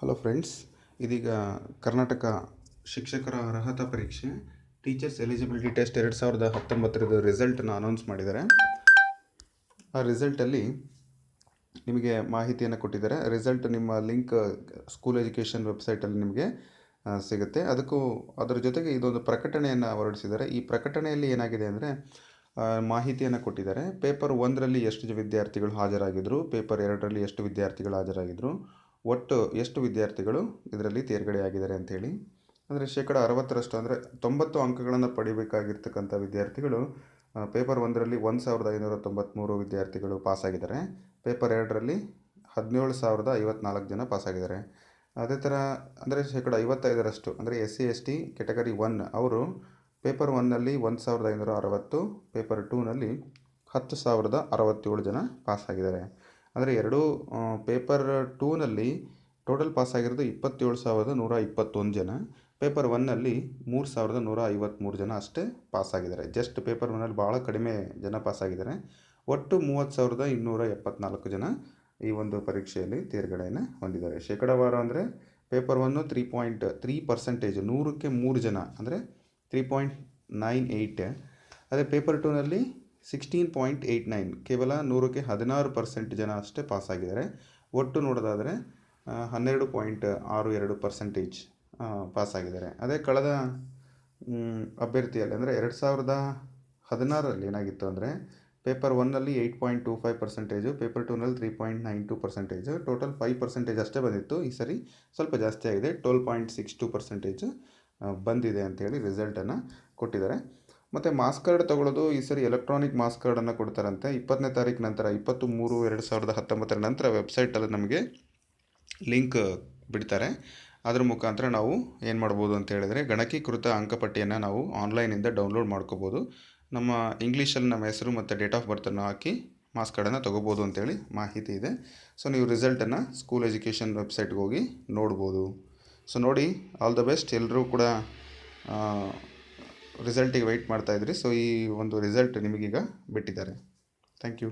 Hello friends ಇದೀಗ ಕರ್ನಾಟಕ ಶಿಕ್ಷಕರ ಅರ್ಹತಾ ಪರೀಕ್ಷೆ ಟೀಚರ್ಸ್ ಎಲಿಜಿಬಿಲಿಟಿ ಟೆಸ್ಟ್ ಎರಡು ಸಾವಿರದ ಹತ್ತೊಂಬತ್ತರದ್ದು ರಿಸಲ್ಟನ್ನು ಅನೌನ್ಸ್ ಮಾಡಿದ್ದಾರೆ. ಆ ರಿಸಲ್ಟಲ್ಲಿ ನಿಮಗೆ ಮಾಹಿತಿಯನ್ನು ಕೊಟ್ಟಿದ್ದಾರೆ. ರಿಸಲ್ಟ್ ನಿಮ್ಮ ಲಿಂಕ್ ಸ್ಕೂಲ್ ಎಜುಕೇಷನ್ ವೆಬ್ಸೈಟಲ್ಲಿ ನಿಮಗೆ ಸಿಗುತ್ತೆ. ಅದಕ್ಕೂ ಅದರ ಜೊತೆಗೆ ಇದೊಂದು ಪ್ರಕಟಣೆಯನ್ನು ಹೊರಡಿಸಿದ್ದಾರೆ. ಈ ಪ್ರಕಟಣೆಯಲ್ಲಿ ಏನಾಗಿದೆ ಅಂದರೆ ಮಾಹಿತಿಯನ್ನು ಕೊಟ್ಟಿದ್ದಾರೆ. ಪೇಪರ್ ಒಂದರಲ್ಲಿ ಎಷ್ಟು ವಿದ್ಯಾರ್ಥಿಗಳು ಹಾಜರಾಗಿದ್ದರು ಪೇಪರ್ ಎರಡರಲ್ಲಿ ಎಷ್ಟು ವಿದ್ಯಾರ್ಥಿಗಳು ಹಾಜರಾಗಿದ್ದರು ಒಟ್ಟು ಎಷ್ಟು ವಿದ್ಯಾರ್ಥಿಗಳು ಇದರಲ್ಲಿ ತೇರ್ಗಡೆಯಾಗಿದ್ದಾರೆ ಅಂಥೇಳಿ ಅಂದರೆ ಶೇಕಡ ಅರವತ್ತರಷ್ಟು ಅಂದರೆ ತೊಂಬತ್ತು ಅಂಕಗಳನ್ನು ಪಡಿಬೇಕಾಗಿರ್ತಕ್ಕಂಥ ವಿದ್ಯಾರ್ಥಿಗಳು ಪೇಪರ್ ಒಂದರಲ್ಲಿ ಒಂದು ಸಾವಿರದ ಐನೂರ ತೊಂಬತ್ತ್ಮೂರು ವಿದ್ಯಾರ್ಥಿಗಳು ಪಾಸಾಗಿದ್ದಾರೆ. ಪೇಪರ್ ಎರಡರಲ್ಲಿ ಹದಿನೇಳು ಸಾವಿರದ ಐವತ್ನಾಲ್ಕು ಜನ ಪಾಸಾಗಿದ್ದಾರೆ. ಅದೇ ಥರ ಅಂದರೆ ಶೇಕಡ ಐವತ್ತೈದರಷ್ಟು ಅಂದರೆ S C S T category one ಅವರು ಪೇಪರ್ ಒನ್ನಲ್ಲಿ ಒಂದು ಸಾವಿರದ ಐನೂರ ಅರವತ್ತು, ಪೇಪರ್ ಟೂನಲ್ಲಿ ಹತ್ತು ಸಾವಿರದ ಅರವತ್ತೇಳು ಜನ ಪಾಸಾಗಿದ್ದಾರೆ. ಅಂದರೆ ಎರಡೂ ಪೇಪರ್ ಟೂನಲ್ಲಿ ಟೋಟಲ್ ಪಾಸಾಗಿರೋದು ಇಪ್ಪತ್ತೇಳು ಸಾವಿರದ ನೂರ ಇಪ್ಪತ್ತೊಂದು ಜನ ಪೇಪರ್ ಒನ್ನಲ್ಲಿ ಮೂರು ಸಾವಿರದ ನೂರ ಐವತ್ತ್ಮೂರು ಜನ ಅಷ್ಟೇ ಪಾಸಾಗಿದ್ದಾರೆ ಜಸ್ಟ್ ಪೇಪರ್ ಒನ್ನಲ್ಲಿ ಭಾಳ ಕಡಿಮೆ ಜನ ಪಾಸಾಗಿದ್ದಾರೆ ಒಟ್ಟು ಮೂವತ್ತು ಸಾವಿರದ ಇನ್ನೂರ ಎಪ್ಪತ್ನಾಲ್ಕು ಜನ ಈ ಒಂದು ಪರೀಕ್ಷೆಯಲ್ಲಿ ತೇರ್ಗಡೆಯನ್ನು ಹೊಂದಿದ್ದಾರೆ. ಶೇಕಡಾವಾರ ಅಂದರೆ paper one three point three percentage ನೂರಕ್ಕೆ ಮೂರು ಜನ ಅಂದರೆ ತ್ರೀ ಪಾಯಿಂಟ್ ನೈನ್ ಏಯ್ಟ್ ಅದೇ ಪೇಪರ್ ಟೂನಲ್ಲಿ ಸಿಕ್ಸ್ಟೀನ್ ಪಾಯಿಂಟ್ ಏಯ್ಟ್ ನೈನ್ ಕೇವಲ ನೂರಕ್ಕೆ ಹದಿನಾರು ಪರ್ಸೆಂಟ್ ಜನ ಅಷ್ಟೇ ಪಾಸಾಗಿದ್ದಾರೆ ಒಟ್ಟು ನೋಡೋದಾದರೆ ಹನ್ನೆರಡು ಪಾಯಿಂಟ್ ಆರು ಎರಡು ಪರ್ಸೆಂಟೇಜ್ ಪಾಸಾಗಿದ್ದಾರೆ ಅದೇ ಕಳೆದ ಅಭ್ಯರ್ಥಿಯಲ್ಲಿ ಅಂದರೆ ಎರಡು ಸಾವಿರದ ಹದಿನಾರರಲ್ಲಿ ಏನಾಗಿತ್ತು ಅಂದರೆ ಪೇಪರ್ ಒನ್ನಲ್ಲಿ eight point two five percentage paper ಟೂನಲ್ಲಿ three point nine two percentage total five percentage ಅಷ್ಟೇ ಬಂದಿತ್ತು. ಈ ಸರಿ ಸ್ವಲ್ಪ ಜಾಸ್ತಿ ಆಗಿದೆ. Twelve point six two percentage ಬಂದಿದೆ ಅಂತೇಳಿ ರಿಸಲ್ಟನ್ನು ಕೊಟ್ಟಿದ್ದಾರೆ. ಮತ್ತು ಮಾಸ್ ಕಾರ್ಡ್ ತೊಗೊಳ್ಳೋದು ಈ ಸರಿ ಎಲೆಕ್ಟ್ರಾನಿಕ್ ಮಾಸ್ ಕಾರ್ಡನ್ನು ಕೊಡ್ತಾರಂತೆ. ಇಪ್ಪತ್ತನೇ ತಾರೀಕು ನಂತರ ಇಪ್ಪತ್ತು ಮೂರು ಎರಡು ಸಾವಿರದ ಹತ್ತೊಂಬತ್ತರ ನಂತರ ವೆಬ್ಸೈಟಲ್ಲಿ ನಮಗೆ ಲಿಂಕ್ ಬಿಡ್ತಾರೆ. ಅದರ ಮುಖಾಂತರ ನಾವು ಏನು ಮಾಡ್ಬೋದು ಅಂತ ಹೇಳಿದರೆ ಗಣಕೀಕೃತ ಅಂಕಪಟ್ಟಿಯನ್ನು ನಾವು ಆನ್ಲೈನಿಂದ ಡೌನ್ಲೋಡ್ ಮಾಡ್ಕೋಬೋದು. ನಮ್ಮ ಇಂಗ್ಲೀಷಲ್ಲಿ ನಮ್ಮ ಹೆಸರು ಮತ್ತು ಡೇಟ್ ಆಫ್ ಬರ್ತನ್ನು ಹಾಕಿ ಮಾಸ್ ಕಾರ್ಡನ್ನು ತೊಗೋಬೋದು ಅಂತೇಳಿ ಮಾಹಿತಿ ಇದೆ. ಸೊ ನೀವು ರಿಸಲ್ಟನ್ನು ಸ್ಕೂಲ್ ಎಜುಕೇಷನ್ ವೆಬ್ಸೈಟ್ಗೆ ಹೋಗಿ ನೋಡ್ಬೋದು. ಸೊ ನೋಡಿ ಆಲ್ ದ ಬೆಸ್ಟ್ ಎಲ್ಲರೂ ಕೂಡ ರಿಸಲ್ಟಿಗೆ ವೆಯ್ಟ್ ಮಾಡ್ತಾಯಿದ್ರಿ ಸೊ ಈ ಒಂದು ರಿಸಲ್ಟ್ ನಿಮಗೀಗ ಬಿಟ್ಟಿದ್ದಾರೆ. Thank you